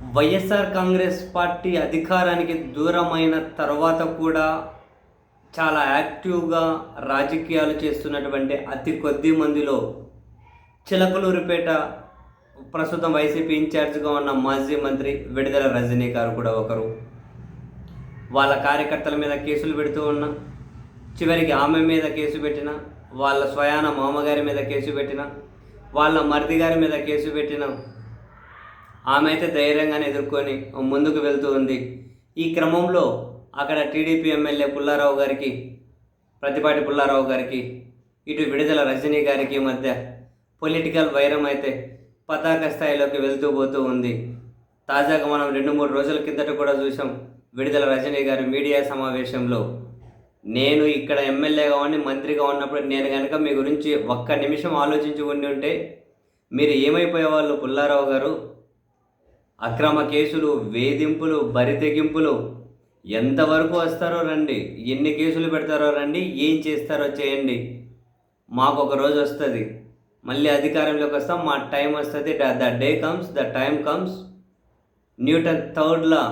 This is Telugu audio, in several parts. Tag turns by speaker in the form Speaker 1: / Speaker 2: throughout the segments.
Speaker 1: వైఎస్ఆర్ కాంగ్రెస్ పార్టీ అధికారానికి దూరమైన తర్వాత కూడా చాలా యాక్టివ్గా రాజకీయాలు చేస్తున్నటువంటి అతి కొద్ది మందిలో చిలకలూరిపేట ప్రస్తుతం వైసీపీ ఇన్ఛార్జ్గా ఉన్న మాజీ మంత్రి విడుదల రజనీ గారు కూడా ఒకరు. వాళ్ళ కార్యకర్తల మీద కేసులు పెడుతూ ఉన్నా చివరికి ఆమె మీద కేసు పెట్టిన వాళ్ళ స్వయాన మామగారి మీద కేసు పెట్టిన వాళ్ళ మరిది గారి మీద కేసు పెట్టిన ఆమె అయితే ధైర్యంగానే ఎదుర్కొని ముందుకు వెళ్తూ ఉంది. ఈ క్రమంలో అక్కడ టీడీపీ ఎమ్మెల్యే పుల్లారావు గారికి ప్రతిపాటి పుల్లారావు గారికి ఇటు విడుదల రజనీ గారికి మధ్య పొలిటికల్ వైరం అయితే పతాక స్థాయిలోకి వెళ్తూ పోతూ ఉంది. తాజాగా మనం రెండు మూడు రోజుల కిందట కూడా చూసాం విడుదల రజనీ గారు మీడియా సమావేశంలో. నేను ఇక్కడ ఎమ్మెల్యేగా ఉండి మంత్రిగా ఉన్నప్పుడు నేను కనుక మీ గురించి ఒక్క నిమిషం ఆలోచించి ఉండి ఉంటే మీరు ఏమైపోయేవాళ్ళు పుల్లారావు గారు? అక్రమ కేసులు వేధింపులు బరితెగింపులు ఎంతవరకు వస్తారో రండి ఎన్ని కేసులు పెడతారో రండి ఏం చేస్తారో చేయండి. మాకు ఒక రోజు వస్తుంది. మళ్ళీ అధికారంలోకి వస్తాం మా టైం వస్తుంది the day comes the time comes. Newton third law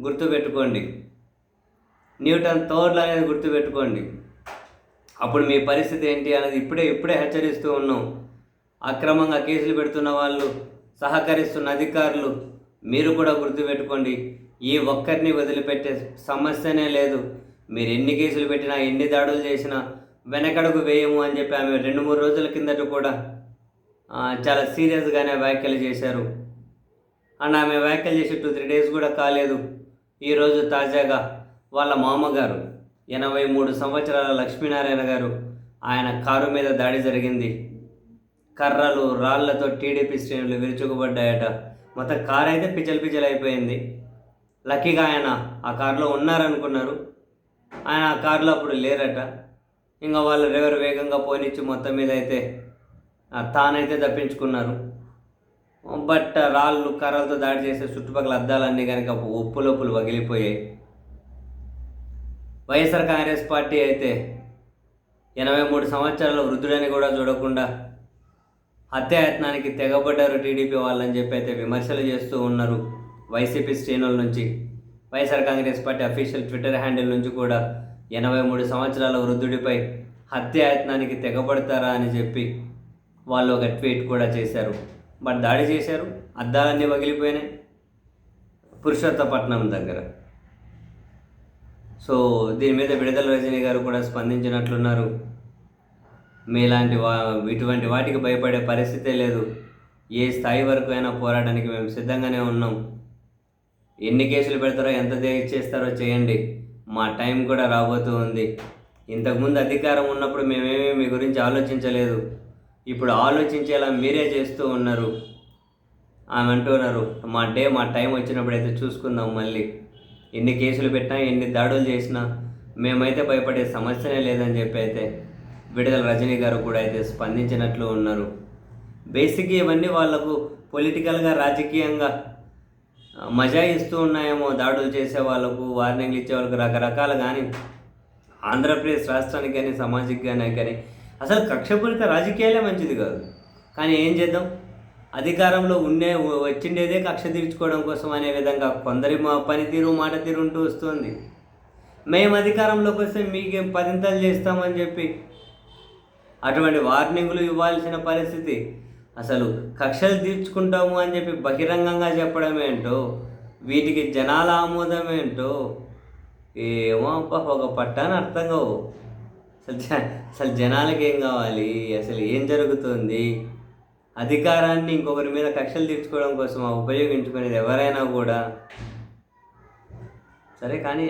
Speaker 1: గుర్తుపెట్టుకోండి. న్యూటన్ థర్డ్లా అనేది గుర్తుపెట్టుకోండి. అప్పుడు మీ పరిస్థితి ఏంటి అనేది ఇప్పుడే ఇప్పుడే హెచ్చరిస్తూ ఉన్నాం. అక్రమంగా కేసులు పెడుతున్న వాళ్ళు సహకరిస్తున్న అధికారులు మీరు కూడా గుర్తుపెట్టుకోండి ఈ ఒక్కరిని వదిలిపెట్టే సమస్యనే లేదు. మీరు ఎన్ని కేసులు పెట్టినా ఎన్ని దాడులు చేసినా వెనకడుగు వేయము అని చెప్పి ఆమె రెండు మూడు రోజుల కిందట కూడా చాలా సీరియస్గానే వ్యాఖ్యలు చేశారు. అండ్ ఆమె వ్యాఖ్యలు చేసి టూ త్రీ డేస్ కూడా కాలేదు. ఈరోజు తాజాగా వాళ్ళ మామగారు ఎనభై మూడు సంవత్సరాల లక్ష్మీనారాయణ గారు ఆయన కారు మీద దాడి జరిగింది. కర్రలు రాళ్ళతో టీడీపీ శ్రేణులు విరుచుకుపడ్డాయట. మొత్తం కారు అయితే పిచ్చలు పిచ్చలు అయిపోయింది. లక్కీగా ఆయన ఆ కారులో ఉన్నారనుకున్నారు. ఆయన ఆ కారులో అప్పుడు లేరట. ఇంకా వాళ్ళు డ్రైవర్ వేగంగా పోనిచ్చి మొత్తం మీద అయితే తానైతే తప్పించుకున్నారు. బట్ రాళ్ళు కర్రలతో దాడి చేసే చుట్టుపక్కల అద్దాలన్నీ కనుక ఒప్పులొప్పులు వగిలిపోయాయి. పగిలిపోయాయి వైఎస్ఆర్ కాంగ్రెస్ పార్టీ అయితే ఎనభై మూడు సంవత్సరాల వృద్ధుడని కూడా చూడకుండా హత్యాయత్నానికి తెగబడ్డారు టీడీపీ వాళ్ళని చెప్పి అయితే విమర్శలు చేస్తూ ఉన్నారు వైసీపీ శ్రేణుల నుంచి. YSR Congress party official Twitter handle నుంచి కూడా ఎనభై మూడు సంవత్సరాల వృద్ధుడిపై హత్యాయత్నానికి తెగబడతారా అని చెప్పి వాళ్ళు ఒక ట్వీట్ కూడా చేశారు. బట్ దాడి చేశారు అద్దాలన్నీ పగిలిపోయినాయి పురుషోత్తపట్నం దగ్గర. సో దీని మీద విడుదల రజనీ గారు కూడా స్పందించినట్లున్నారు. మీలాంటి వా ఇటువంటి వాటికి భయపడే పరిస్థితే లేదు. ఏ స్థాయి వరకు అయినా పోరాటానికి మేము సిద్ధంగానే ఉన్నాం. ఎన్ని కేసులు పెడతారో ఎంత చేస్తారో చేయండి. మా టైం కూడా రాబోతూ ఉంది. ఇంతకుముందు అధికారం ఉన్నప్పుడు మేమేమీ మీ గురించి ఆలోచించలేదు. ఇప్పుడు ఆలోచించేలా మీరే చేస్తూ ఉన్నారు. ఆమె అంటున్నారు మా డే మా టైం వచ్చినప్పుడు అయితే చూసుకుందాం మళ్ళీ. ఎన్ని కేసులు పెట్టినా ఎన్ని దాడులు చేసినా మేమైతే భయపడే సమస్యనే లేదని చెప్పి అయితే విడుదల రజనీ గారు కూడా అయితే స్పందించినట్లు ఉన్నారు. బేసిక్గా ఇవన్నీ వాళ్ళకు పొలిటికల్గా రాజకీయంగా మజా ఇస్తూ ఉన్నాయేమో దాడులు చేసే వాళ్ళకు వార్నింగ్లు ఇచ్చే వాళ్ళకు రకరకాలు కానీ ఆంధ్రప్రదేశ్ రాష్ట్రానికి కానీ సమాజానికి కానీ కానీ అసలు కక్షపూరిత రాజకీయాలే మంచిది కాదు. కానీ ఏం చేద్దాం? అధికారంలో ఉండే వచ్చిండేదే కక్ష తీర్చుకోవడం కోసం అనే విధంగా కొందరి మా పనితీరు మాట తీరు ఉంటూ వస్తుంది. మేము అధికారంలోకి వస్తే మీకేం పదింతలు చేస్తామని చెప్పి అటువంటి వార్నింగ్లు ఇవ్వాల్సిన పరిస్థితి. అసలు కక్షలు తీర్చుకుంటాము అని చెప్పి బహిరంగంగా చెప్పడం ఏంటో వీటికి జనాల ఆమోదం ఏంటో ఏమో అబ్బా ఒక పట్టాని అర్థం కావు. అసలు అసలు జనాలకి ఏం కావాలి? అసలు ఏం జరుగుతుంది? అధికారాన్ని ఇంకొకరి మీద కక్షలు తీర్చుకోవడం కోసం ఉపయోగించుకునేది ఎవరైనా కూడా. సరే కానీ